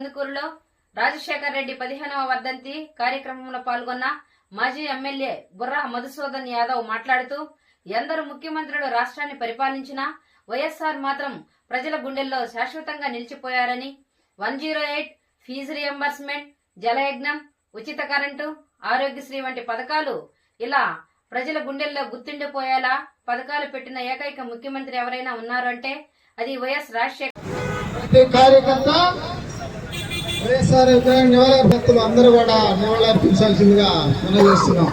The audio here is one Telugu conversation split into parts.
కందుకూరులో రాజశేఖర్ రెడ్డి పదిహేనవ వర్ధంతి కార్యక్రమంలో పాల్గొన్న మాజీ ఎమ్మెల్యే బుర్రా మధుసూదన్ యాదవ్ మాట్లాడుతూ ఎందరు ముఖ్యమంత్రులు రాష్ట్రాన్ని పరిపాలించినా వైఎస్ఆర్ మాత్రం ప్రజల గుండెల్లో శాశ్వతంగా నిలిచిపోయారని one zero eight fee reimbursement Jalayagnam ఉచిత కరెంటు ఆరోగ్యశ్రీ వంటి పథకాలు ఇలా ప్రజల గుండెల్లో గుర్తుండిపోయేలా పథకాలు పెట్టిన ఏకైక ముఖ్యమంత్రి ఎవరైనా ఉన్నారంటే అది వైఎస్ రాజశేఖర్ ప్రతి కార్యకర్త వైఎస్ఆర్ విగ్రహం నివాళులర్పిస్తులు అందరూ కూడా నివాళులర్పించాల్సిందిగా మనం చేస్తున్నాం.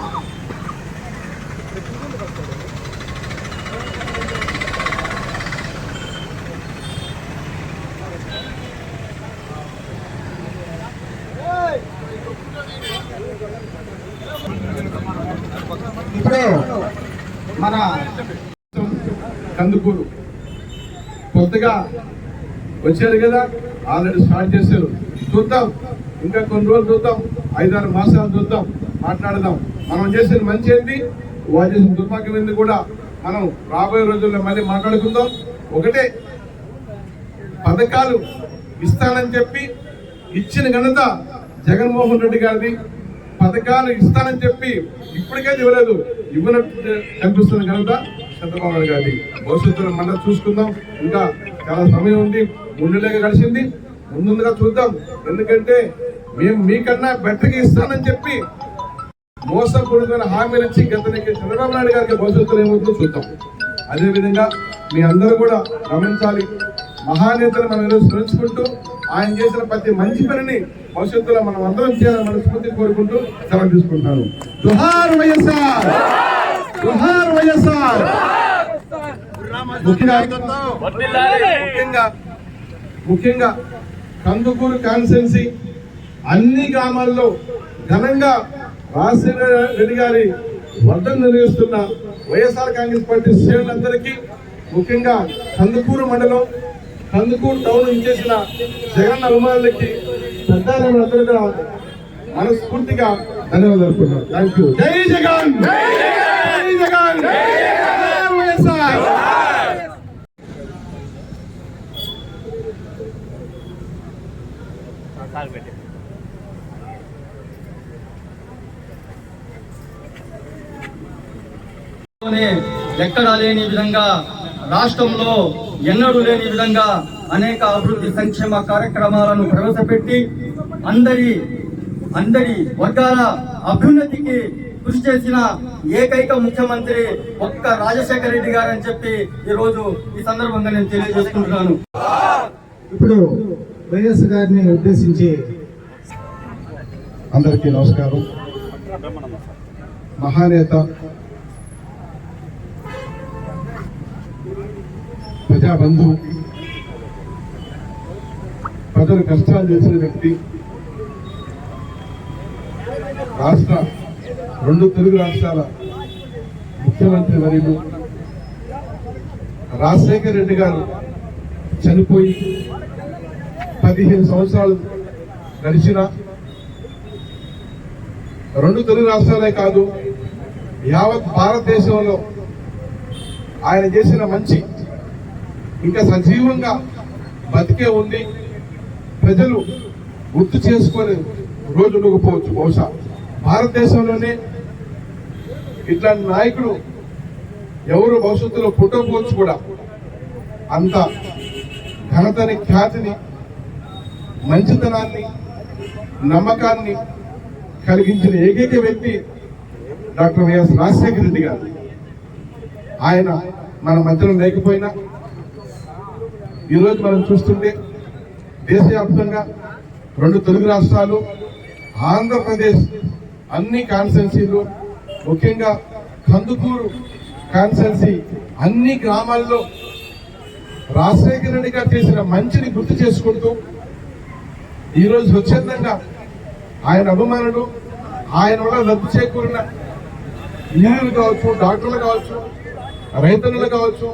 ఇప్పుడు మన కందుకూరు. కొద్దిగా వచ్చారు కదా ఆల్రెడీ స్టార్ట్ చేశారు. చూద్దాం ఇంకా కొన్ని రోజులు చూద్దాం ఐదారు మాసాలు చూద్దాం మాట్లాడదాం. మనం చేసిన మంచి ఏంటి? వారు చేసిన దుర్మార్గం ఏంది కూడా మనం రాబోయే రోజుల్లో మళ్ళీ మాట్లాడుకుందాం. ఒకటే పథకాలు ఇస్తానని చెప్పి ఇచ్చిన ఘనత జగన్మోహన్ రెడ్డి గారిది. పథకాలు ఇస్తానని చెప్పి ఇప్పటికైతే ఇవ్వలేదు. ఇవ్వనట్టు కనిపిస్తున్న ఘనత చంద్రబాబు నాయుడు గారిది భవిష్యత్తులో మళ్ళీ చూసుకుందాం. ఇంకా చాలా సమయం ఉంది. ముందులేక కలిసింది ముందుగా చూద్దాం. ఎందుకంటే మేము మీకన్నా బెటర్గా ఇస్తానని చెప్పి మోసపూరితమైన హామీలు ఇచ్చి గతనికి చంద్రబాబు నాయుడు గారికి భవిష్యత్తులో ఏమవుతుందో చూద్దాం. అదేవిధంగా మీ అందరూ కూడా గమనించాలి. మహానేతలు మనం ఈరోజు స్మరించుకుంటూ ఆయన చేసిన ప్రతి మంచి పనిని భవిష్యత్తులో మనం అందరం చేయాలని మనస్ఫూర్తి కోరుకుంటూ సెలవు తీసుకుంటాను జోహార్ వైఎస్ఆర్ జోహార్ వైఎస్ఆర్ ముఖ్యంగా ముఖ్యంగా ముఖ్యంగా కందుకూరు కాన్స్టెన్సీ అన్ని గ్రామాల్లో ఘనంగా రాజశేఖర రెడ్డి గారి వర్ధం నిర్వహిస్తున్న వైఎస్ఆర్ కాంగ్రెస్ పార్టీ శ్రేణులందరికీ ముఖ్యంగా కందుకూరు మండలం కందుకూరు టౌన్ చేసిన జగన్ అభిమానులకి పెద్దలందరూ కూడా మనస్ఫూర్తిగా ధన్యవాదాలు థ్యాంక్ యూ జై జగన్! జై జగన్! వైఎస్ఆర్లోనే ఎక్కడా లేని విధంగా రాష్ట్రంలో ఎన్నడూ లేని విధంగా అనేక అభివృద్ధి సంక్షేమ కార్యక్రమాలను ప్రవేశపెట్టి అందరి అందరి వర్గాల అభ్యున్నతికి కృషి చేసిన ఏకైక ముఖ్యమంత్రి ఒక్క రాజశేఖర రెడ్డి గారు అని చెప్పి ఈ రోజు ఈ సందర్భంగా నేను తెలియజేసుకుంటున్నాను. ఇప్పుడు వైఎస్ గారిని ఉద్దేశించి అందరికీ నమస్కారం. మహానేత ప్రజాబంధువు ప్రజలు కష్టాలు చేసిన వ్యక్తి రాష్ట్ర రెండు తెలుగు రాష్ట్రాల ముఖ్యమంత్రి వర్యులు రాజశేఖర్ రెడ్డి గారు చనిపోయి పదిహేను సంవత్సరాలు గడిచిన రెండు తెలుగు రాష్ట్రాలే కాదు యావత్ భారతదేశంలో ఆయన చేసిన మంచి ఇంకా సజీవంగా బతికే ఉంది ప్రజలు గుర్తు చేసుకొని రోజు ఉండకపోవచ్చు బహుశా భారతదేశంలోనే ఇట్లాంటి నాయకుడు ఎవరు భవిష్యత్తులో పుట్టకపోవచ్చు కూడా అంత ఘనతని ఖ్యాతిని మంచితనాన్ని నమ్మకాన్ని కలిగించిన ఏకైక వ్యక్తి డాక్టర్ వైఎస్ రాజశేఖర రెడ్డి గారు. ఆయన మన మధ్యలో లేకపోయినా ఈరోజు మనం చూస్తుంటే దేశవ్యాప్తంగా రెండు తెలుగు రాష్ట్రాలు ఆంధ్రప్రదేశ్ అన్ని కాన్స్టెన్సీలు ముఖ్యంగా కందుకూరు కాన్స్టెన్సీ అన్ని గ్రామాల్లో రాజశేఖర రెడ్డి గారు చేసిన మంచిని గుర్తు చేసుకుంటూ ఈరోజు స్వచ్ఛందంగా ఆయన అభిమానులు ఆయన వల్ల లబ్ధి చేకూరిన ఇంజనీర్లు కావచ్చు డాక్టర్లు కావచ్చు రైతన్నులు కావచ్చు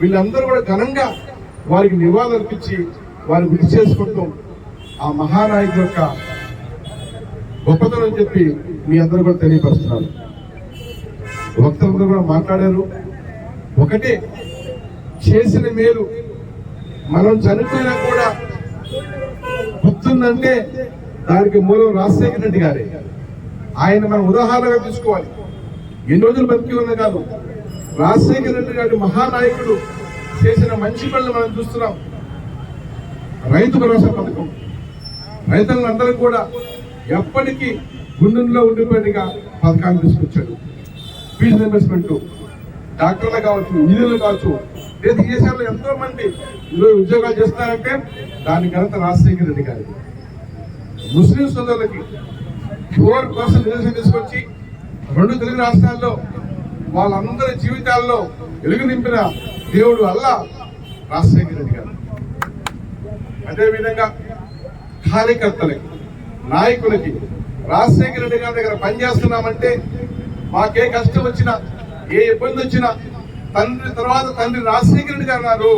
వీళ్ళందరూ కూడా ఘనంగా వారికి నివాళులర్పించి వారిని గుర్తు చేసుకుంటూ ఆ మహానాయకు యొక్క గొప్పతనం చెప్పి మీ అందరూ కూడా తెలియపరుస్తున్నారు. భక్తులందరూ కూడా మాట్లాడారు. ఒకటే చేసిన మేలు మనం చనిపోయినా కూడా గుర్తుందంటే దానికి మూలం రాజశేఖర రెడ్డి గారే. ఆయన మనం ఉదాహరణగా తీసుకోవాలి. ఎన్ని రోజులు బతికి ఉన్న కాదు రాజశేఖర రెడ్డి గారి మహానాయకుడు చేసిన మంచి పనులు మనం చూస్తున్నాం. రైతు భరోసా పథకం. రైతులందరూ కూడా ఎప్పటికీ గుండెల్లో ఉండిపోయినగా పథకాన్ని తీసుకొచ్చాడు. ఫీజు రియంబర్స్మెంట్ డాక్టర్లు కావచ్చు ఇంజనీర్లు కావచ్చు. దేశ దేశాల్లో ఎంతో మంది ఈరోజు ఉద్యోగాలు చేస్తున్నారంటే దాని ఘనత రాజశేఖర రెడ్డి గారి ముస్లిం సోదరులకి ఫోర్ పర్సెంట్ రిజర్వేషన్ తీసుకొచ్చి రెండు తెలుగు రాష్ట్రాల్లో వాళ్ళందరి జీవితాల్లో వెలుగు నింపిన దేవుడు అల్లా రాజశేఖర రెడ్డి గారు. అదేవిధంగా కార్యకర్తలకి నాయకులకి రాజశేఖర రెడ్డి గారి దగ్గర పనిచేస్తున్నామంటే మాకే కష్టం వచ్చినా ఏ ఇబ్బంది వచ్చినా తండ్రి తర్వాత తండ్రి రాజశేఖర రెడ్డి గారు అన్నారు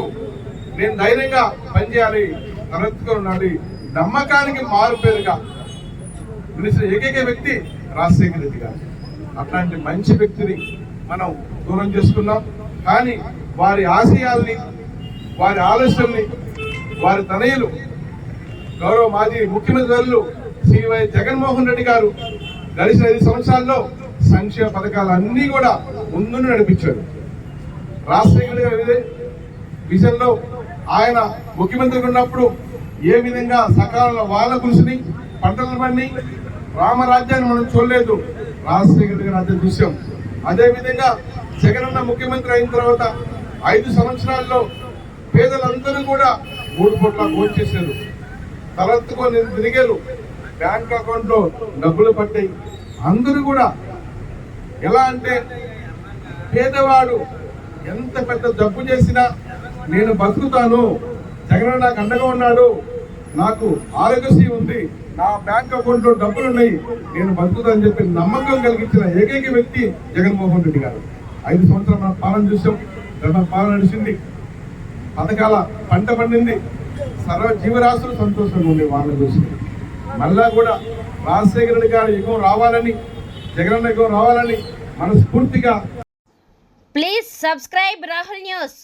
నేను ధైర్యంగా పనిచేయాలి తలెత్తుకొని ఉండాలి నమ్మకానికి మారు పేరుగా పిలిచిన ఏకైక వ్యక్తి రాజశేఖర రెడ్డి గారు. అట్లాంటి మంచి వ్యక్తిని మనం దూరం చేసుకున్నాం. కానీ వారి ఆశయాల్ని వారి ఆలోచనల్ని వారి తనయులు. గౌరవ మాజీ ముఖ్యమంత్రులు శ్రీవై జగన్మోహన్ రెడ్డి గారు గడిచిన ఐదు సంవత్సరాల్లో సంక్షేమ పథకాలు కూడా ముందు నడిపించారు. రాజశేఖర్ విజన్లో ఆయన ముఖ్యమంత్రిగా ఉన్నప్పుడు ఏ విధంగా సకాలంలో వాళ్ళ కృషిని పంటలు పండి రామరాజ్యాన్ని మనం చూడలేదు. రాజశేఖర్ గారి అదే దృశ్యం అదే విధంగా జగనన్న ముఖ్యమంత్రి అయిన తర్వాత ఐదు సంవత్సరాల్లో పేదలందరూ కూడా మూడు కోట్ల భోంచేశారు తలెత్తుకొని తిరిగారు బ్యాంక్ అకౌంట్లో డబ్బులు పట్టాయి అందరూ కూడా ఎలా అంటే పేదవాడు ఎంత పెద్ద జబ్బు చేసినా నేను బతుకుతాను. జగన్ నాకు అండగా ఉన్నాడు. నాకు ఆరోగ్యశ్రీ ఉంది. నా బ్యాంక్ అకౌంట్లో డబ్బులు ఉన్నాయి. నేను బతుకుతానని చెప్పి నమ్మకం కలిగించిన ఏకైక వ్యక్తి జగన్మోహన్ రెడ్డి గారు. ఐదు సంవత్సరాలు మనం పాలన చూసాం. గత పాలన నడిచింది. పథకాల పంట పండింది. సర్వ జీవరాశులు సంతోషంగా ఉండే వాళ్ళని చూసి. మళ్ళా కూడా రాజశేఖర రెడ్డి గారి యుగం రావాలని జగనన్న యుగం రావాలని మనస్ఫూర్తిగా ప్లీజ్ సబ్స్క్రైబ్ రాహుల్ న్యూస్